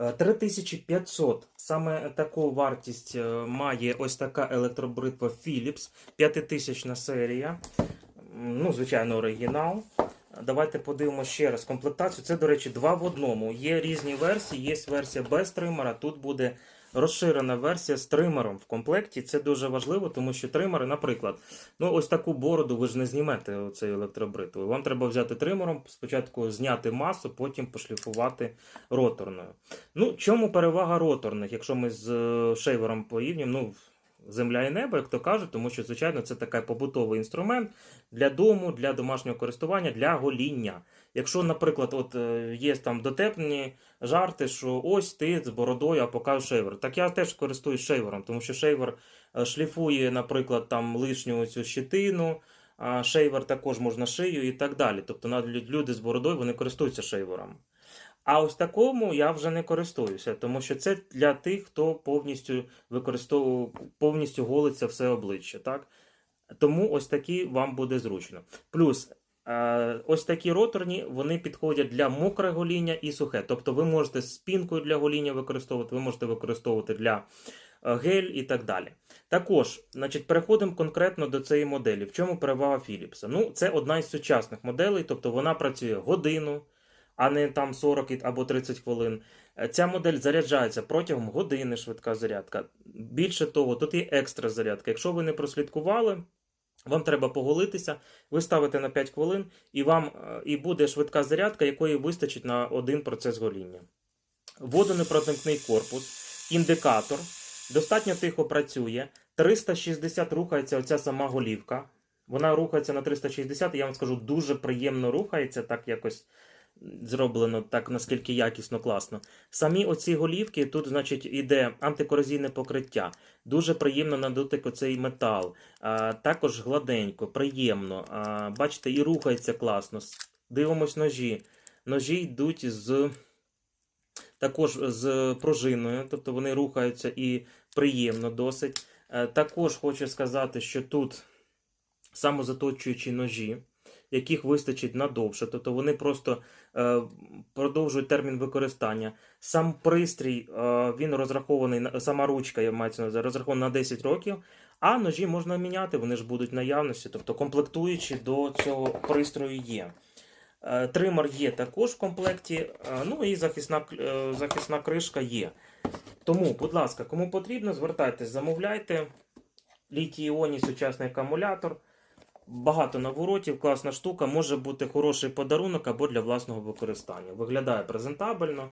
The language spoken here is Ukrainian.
Е, 3500. Саме таку вартість е, має ось така електробритва Philips, 5000 серія. Ну, звичайно, оригінал. Давайте подивимося ще раз комплектацію. Це, до речі, два в одному. Є різні версії, є версія без тримера. Тут буде розширена версія з тримером в комплекті. Це дуже важливо, тому що тримери, наприклад, ну ось таку бороду ви ж не знімете цією електробритвою. Вам треба взяти тримером, спочатку зняти масу, потім пошліфувати роторною. Ну, чому перевага роторних, якщо ми з е, шейвером порівнюємо, ну, земля і небо, як то кажуть, тому що, звичайно, це такий побутовий інструмент для дому, для домашнього користування, для гоління. Якщо, наприклад, от е, є там дотепні жарти, що ось ти з бородою, а покажу шейвер. Так я теж користуюсь шейвером, тому що шейвер е, шліфує, наприклад, там лишню цю щитину, а шейвер також можна шию і так далі. Тобто люди з бородою вони користуються шейвером. А ось такому я вже не користуюся, тому що це для тих, хто повністю використовує повністю голиться все обличчя. Так? Тому ось такі вам буде зручно. Плюс е, ось такі роторні вони підходять для мокре гоління і сухе. Тобто ви можете з пінкою для гоління використовувати, ви можете використовувати для е, гель і так далі. Також, значить, переходимо конкретно до цієї моделі. В чому перевага Philips? Ну, це одна із сучасних моделей, тобто вона працює годину, а не там 40 або 30 хвилин. Е, Ця модель заряджається протягом години швидка зарядка. Більше того, тут є екстра зарядка. Якщо ви не прослідкували, вам треба поголитися, ви ставите на 5 хвилин, і вам е, і буде швидка зарядка, якої вистачить на один процес гоління. Водонепроникний корпус, індикатор, достатньо тихо працює. 360 рухається оця сама голівка. Вона рухається на 360, і я вам скажу, дуже приємно рухається, так якось зроблено, так наскільки якісно, класно. Самі оці голівки, тут, значить, іде антикорозійне покриття. Дуже приємно на дотик оцей метал. А, також гладенько, приємно. А, бачите, і рухається класно. Дивимось ножі. Ножі йдуть з. Також з пружиною, тобто вони рухаються і приємно досить. Е, Також хочу сказати, що тут самозаточуючі ножі, яких вистачить надовше, тобто вони просто е, продовжують термін використання. Сам пристрій е, він розрахований сама ручка, я на розрахована на 10 років. А ножі можна міняти, вони ж будуть наявності, тобто комплектуючі до цього пристрою є. Е, Тример є також в комплекті, е, ну і захисна, е, захисна кришка є. Тому, будь ласка, кому потрібно, звертайтесь, замовляйте. Літій іоні сучасний акумулятор. Багато наворотів, класна штука, може бути хороший подарунок або для власного використання. Виглядає презентабельно.